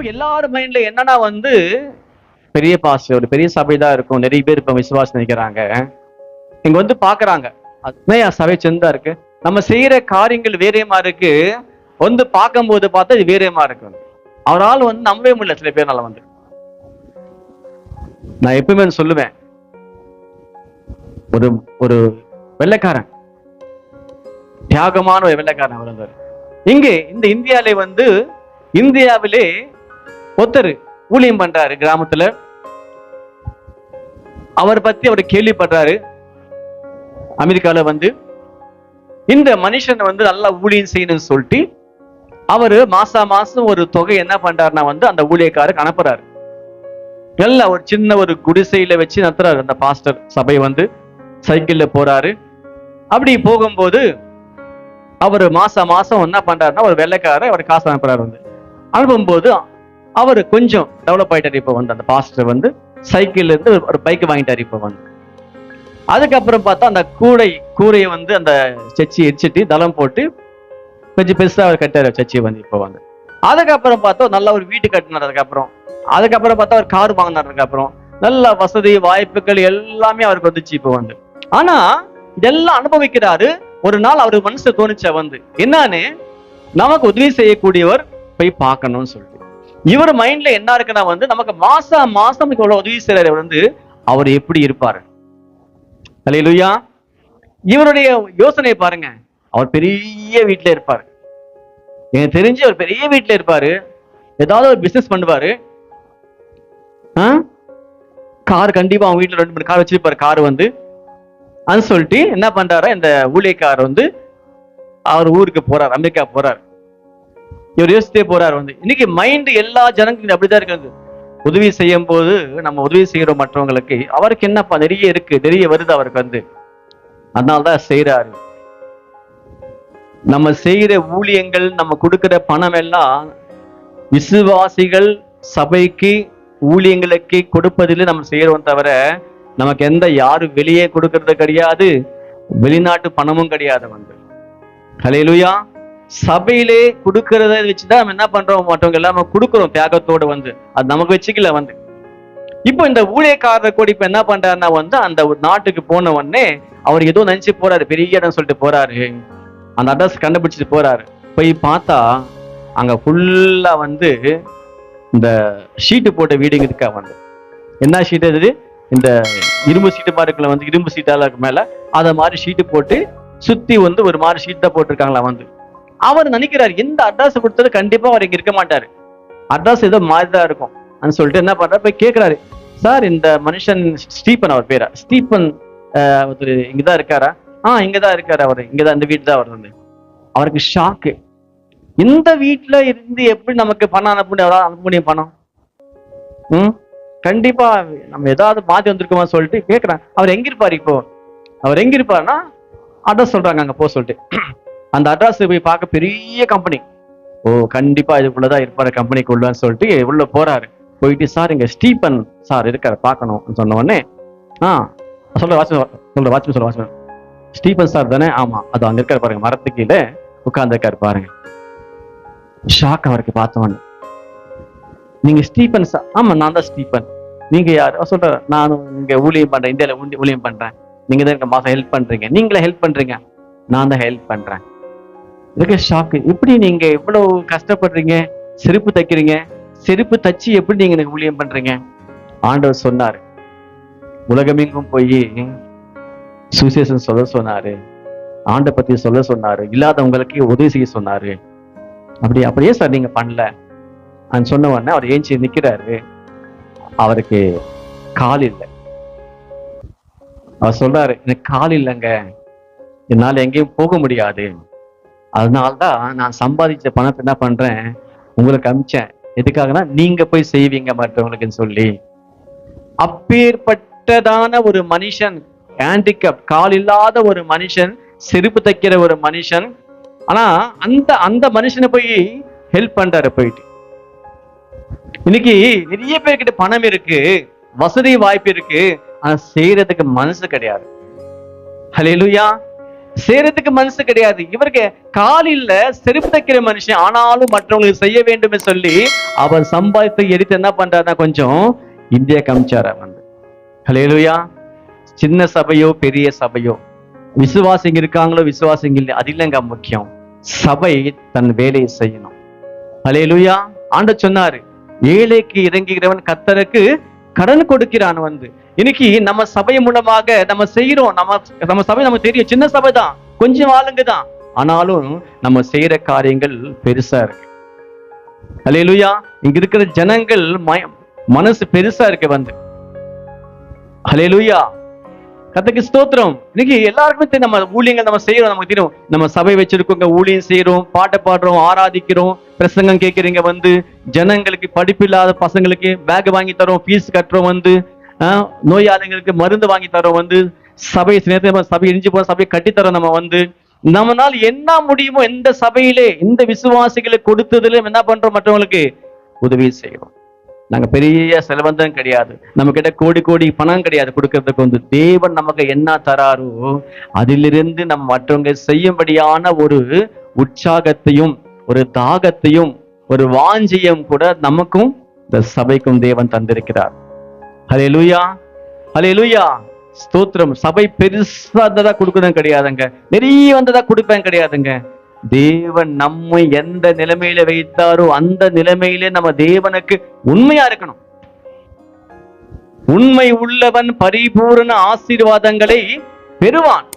அப்போ எல்லாரும் மைண்ட்ல என்னன்னா வந்து பெரிய பாஸ்டர் ஒரு பெரிய சபை தான் இருக்கும். நிறைய பேர் இப்போ விசுவாசம் நினைக்கிறாங்க. இங்க வந்து பாக்குறாங்க. அதுதான் சபை செந்தா இருக்கு. நம்ம செய்யற காரியங்கள் வேறேமா இருக்கு. வந்து பார்க்கும்போது பார்த்தா இது வேறேமா இருக்கு. அவரால் வந்து நம்பவே முடியல சில பேர்னால வந்து. நான் எப்பவுமே சொல்லுவேன். ஒரு ஒரு வெள்ளைக்காரன். தியாகமான ஒரு வெள்ளைக்காரன் அவர் இங்கே இந்த இந்தியாவிலே வந்து இந்தியாவிலே ஒருத்தர் ஊழியம் பண்றாரு கிராமத்துல. அவர் பத்தி அவர் கேள்விப்படுறாரு. அமெரிக்கால வந்து இந்த மனுஷன் வந்து நல்லா ஊழியம் செய்யணும்னு சொல்லிட்டு அவரு மாசா மாசம் ஒரு தொகை என்ன பண்றாருன்னா வந்து அந்த ஊழியக்காரருக்கு அனுப்புறாரு. எல்லாம் ஒரு சின்ன ஒரு குடிசையில வச்சு நடத்துறாரு அந்த பாஸ்டர் சபை வந்து. சைக்கிள்ல போறாரு. அப்படி போகும்போது அவர் மாசம் மாசம் என்ன பண்றாருன்னா ஒரு வெள்ளைக்காரர் அவர் காசு அனுப்புறாரு வந்து. அனுப்பும்போது அவர் கொஞ்சம் டெவலப் ஆகிட்டார் இப்போ வந்து. அந்த பாஸ்டர் வந்து சைக்கிள்ல இருந்து ஒரு பைக் வாங்கிட்டார் இப்போ வந்து. அதுக்கப்புறம் பார்த்தா அந்த கூடை கூரையை வந்து அந்த சச்சி எரிச்சிட்டு தளம் போட்டு கொஞ்சம் பெருசா அவர் கட்டார் சச்சி வந்து இப்போ வந்து. அதுக்கப்புறம் பார்த்தா நல்ல ஒரு வீடு கட்டினார் அதுக்கப்புறம் அதுக்கப்புறம் பார்த்தா ஒரு கார் வாங்கினார் அப்புறம் நல்ல வசதி வாய்ப்புகள் எல்லாமே அவருக்கு வந்துச்சு இப்போ வந்து. ஆனா இதெல்லாம் அனுபவிக்கிறாரு. ஒரு நாள் அவர் மனசு தோணுச்ச வந்து? என்னன்னு நமக்கு உதவி செய்யக்கூடியவர் போய் பார்க்கணும்னு சொல்லி. இவர் மைண்ட்ல என்ன இருக்குன்னா வந்து நமக்கு மாசா மாசம் இவ்வளவு உதவி செய்யறாரு வந்து அவர் எப்படி இருப்பார்? அல்லேலூயா இவருடைய யோசனை பாருங்க. அவர் பெரிய வீட்டுல இருப்பார். எனக்கு தெரிஞ்சு அவர் பெரிய வீட்டுல இருப்பாரு. ஏதாவது ஒரு பிசினஸ் பண்ணுவாரு. கார் கண்டிப்பா அவங்க வீட்டுல ரெண்டு மூணு கார் வச்சிருப்பாரு கார் வந்து. அது சொல்லிட்டு என்ன பண்றாரு இந்த ஊழியக்கார் வந்து அவர் ஊருக்கு போறார் அமெரிக்கா போகிறார் இவர் யோசித்தே போறார் வந்து. இன்னைக்கு மைண்ட் எல்லா ஜனங்களும் அப்படிதான் இருக்கிறது. உதவி செய்யும் போது நம்ம உதவி செய்கிறோம் மற்றவங்களுக்கு அவருக்கு என்னப்பா நிறைய இருக்கு நிறைய வருது அவருக்கு வந்து. அதனாலதான் செய்யறாரு நம்ம செய்யற ஊழியங்கள் நம்ம கொடுக்கிற பணம் எல்லாம் விசுவாசிகள் சபைக்கு ஊழியங்களுக்கு கொடுப்பதில் நம்ம செய்யறோம் தவிர நமக்கு எந்த யாரும் வெளியே கொடுக்கறது கிடையாது. வெளிநாட்டு பணமும் கிடையாது வந்து. ஹalleluya சபையிலே கொடுக்கறத வச்சுதான் நம்ம என்ன பண்றோம்? மற்றவங்க எல்லாம் நம்ம கொடுக்குறோம் தியாகத்தோடு வந்து. அது நமக்கு வச்சுக்கல வந்து. இப்போ இந்த ஊழியக்காரர் கூட இப்ப என்ன பண்றாருன்னா வந்து அந்த ஒரு நாட்டுக்கு போன உடனே அவர் ஏதோ நினைச்சு போறாரு. பெரிய இடம் சொல்லிட்டு போறாரு. அந்த அட்ரஸ் கண்டுபிடிச்சிட்டு போறாரு. போய் பார்த்தா அங்க ஃபுல்லா வந்து இந்த ஷீட்டு போட்ட வீடுங்க இருக்கா வந்து. என்ன ஷீட் அது? இந்த இரும்பு சீட்டு மாதிரி இருக்குல்ல வந்து இரும்பு சீட்டால மேல. அதை மாதிரி ஷீட்டு போட்டு சுத்தி வந்து ஒரு மாதிரி ஷீட் தான் போட்டிருக்காங்களா வந்து. அவர் நினைக்கிறாரு எந்த அட்ரஸ் கொடுத்தது கண்டிப்பா அவர் இங்க இருக்க மாட்டாரு. அட்ரஸ் ஏதோ மாதிரிதான் இருக்கும். அப்படின்னு சொல்லிட்டு என்ன பண்றாரு? போய் கேக்குறாரு. சார் இந்த மனுஷன் ஸ்டீபன் அவர் பேரா? ஸ்டீபன் ஒருத்தர் இங்கதான் இருக்காரா? ஆ இங்கதான் இருக்காரு அவர். இங்கதான் இந்த வீட்டு தான் அவர் வந்து. அவருக்கு ஷாக்கு இந்த வீட்டுல இருந்து எப்படி நமக்கு பணம் அனுப்ப முடியும்? அனுப்ப முடியும் பணம்? ம்? கண்டிப்பா நம்ம ஏதாவது மாத்தி வந்திருக்கோமா சொல்லிட்டு கேட்கிறேன் அவர் எங்க இருப்பாரு இப்போ? அவர் எங்க இருப்பாருன்னா அட்ரஸ் சொல்றாங்க அங்க போ சொல்லிட்டு. அந்த அட்ரஸ் போய் பார்க்க பெரிய கம்பெனி ஓ கண்டிப்பா இதுக்குள்ளதான் இருப்பாரு கம்பெனிக்குள்ளன்னு சொல்லிட்டு உள்ள போறாரு. போயிட்டு சார் இங்க ஸ்டீபன் சார் இருக்காரு பார்க்கணும். சொன்ன உடனே ஆ சொல்ற வாட்ச்மேன் சொல்ற வாட்ச்மேன் சொல்ற வாட்ச்மேன். ஸ்டீபன் சார் தானே? ஆமா அது அங்க இருக்காரு பாருங்க மரத்து கீழே உட்கார்ந்துருக்காரு பாருங்க. ஷாக் அவருக்கு பார்த்தவொடனே நீங்க ஸ்டீபன் சார் ஆமா நான் தான் ஸ்டீபன். நீங்க யார்? சொல்ற நான் இங்க ஊழியம் பண்றேன் இந்தியால ஊழியம் பண்றேன். நீங்க தான் எனக்கு மாசம் ஹெல்ப் பண்றீங்க. நீங்களே ஹெல்ப் பண்றீங்க. நான் தான் ஹெல்ப் பண்றேன். இதுக்கு ஷாக்கு எப்படி நீங்க இவ்வளவு கஷ்டப்படுறீங்க? செருப்பு தைக்கிறீங்க. செருப்பு தச்சு எப்படி நீங்க எனக்கு ஊழியம் பண்றீங்க? ஆண்டவர் சொன்னார். உலகமெங்கும் போய் சுசேஷன் சொல்ல சொன்னாரு. ஆண்டை பத்தி சொல்ல சொன்னாரு. இல்லாதவங்களுக்கு உதவி செய்ய சொன்னாரு. அப்படி அப்படியே சார் நீங்க பண்ணல. நான் சொன்ன உடனே அவர் ஏஞ்சி நிக்கிறாரு. அவருக்கு கால் இல்லை. அவர் சொல்றாரு எனக்கு கால் இல்லைங்க. என்னால எங்கேயும் போக முடியாது. அதனால்தான் நான் சம்பாதிச்ச பணத்தை என்ன பண்றேன்? உங்களுக்கு அமிச்சேன். எதுக்காகனா நீங்க போய் செய்வீங்க மற்றவங்களுக்குன்னு சொல்லி. அப்பேற்பட்டதான ஒரு மனுஷன் ஹேண்டிகப் கால் இல்லாத ஒரு மனுஷன் செருப்பு தைக்கிற ஒரு மனுஷன் ஆனா அந்த அந்த மனுஷனை போய் ஹெல்ப் பண்றாரு போயிட்டு. இன்னைக்கு நிறைய பேர்கிட்ட பணம் இருக்கு வசதி வாய்ப்பு இருக்கு ஆனா செய்யறதுக்கு மனசு கிடையாது. ஹalleluya. செய்யறதுக்கு மனசு கிடையாது. இவருக்கு காலில் செருப்பு தைக்கிற மனுஷன் ஆனாலும் மற்றவங்களுக்கு செய்ய வேண்டும் சொல்லி அவர் சம்பாதித்து எடுத்து என்ன பண்றாருன்னா கொஞ்சம் இந்தியா கமிச்சார் வந்து ஹலேலுயா சின்ன சபையோ பெரிய சபையோ. விசுவாசிங்க இருக்காங்களோ விசுவாசிங்க இல்லை அது இல்லைங்க முக்கியம். சபை தன் வேலையை செய்யணும். ஹலேலுயா ஆண்ட சொன்னாரு ஏழைக்கு இறங்குகிறவன் கத்தருக்கு கடன் கொடுக்கிறான் வந்து. இன்னைக்கு நம்ம சபை மூலமாக நம்ம செய்யறோம் நம்ம நம்ம சபை நமக்கு தெரியும் சின்ன சபை தான். கொஞ்சம் ஆளுங்க தான். ஆனாலும் நம்ம செய்யற காரியங்கள் பெருசா இருக்கு. ஹலேலுயா இங்க இருக்கிற ஜனங்கள் மனசு பெருசா இருக்கு வந்து. ஹலேலுயா கத்துக்கு ஸ்தோத்திரம். இன்னைக்கு எல்லாருக்குமே நம்ம ஊழியங்கள் நம்ம செய்யறோம் நமக்கு தெரியும். நம்ம சபை வச்சிருக்கோங்க ஊழியம் செய்யறோம் பாட்டை பாடுறோம் ஆராதிக்கிறோம் பிரசங்கம் கேட்கறீங்க வந்து ஜனங்களுக்கு படிப்பு இல்லாத பசங்களுக்கு பேக் வாங்கி தரோம் ஃபீஸ் கட்டுறோம் வந்து நோயாளிகளுக்கு மருந்து வாங்கி தரோம் வந்து சபை சில சபை இடிஞ்சு போன சபையை கட்டித்தரோம் நம்ம வந்து நம்மளால் என்ன முடியுமோ எந்த சபையிலே இந்த விசுவாசிகளுக்கு கொடுத்ததுல என்ன பண்றோம் மற்றவங்களுக்கு? உதவி செய்யறோம் நாங்க பெரிய செலவந்தம் கிடையாது. நம்ம கிட்ட கோடி கோடி பணம் கிடையாது. கொடுக்கறதுக்கு வந்து தேவன் நமக்கு என்ன தராரோ அதிலிருந்து நம்ம மற்றவங்க செய்யும்படியான ஒரு உற்சாகத்தையும் ஒரு தாகத்தையும் ஒரு வாஞ்சியம் கூட நமக்கும் இந்த சபைக்கும் தேவன் தந்திருக்கிறார். ஹலே லூயா ஹலே லூயா ஸ்தோத்திரம். சபை பெருசா இருந்ததா கொடுக்கணும் கிடையாதுங்க. நிறைய வந்ததா கொடுப்பேன் கிடையாதுங்க. தேவன் நம்மை எந்த நிலைமையில வைத்தாரோ அந்த நிலைமையிலே நம்ம தேவனுக்கு உண்மையா இருக்கணும். உண்மை உள்ளவன் பரிபூரண ஆசீர்வாதங்களை பெறுவான்.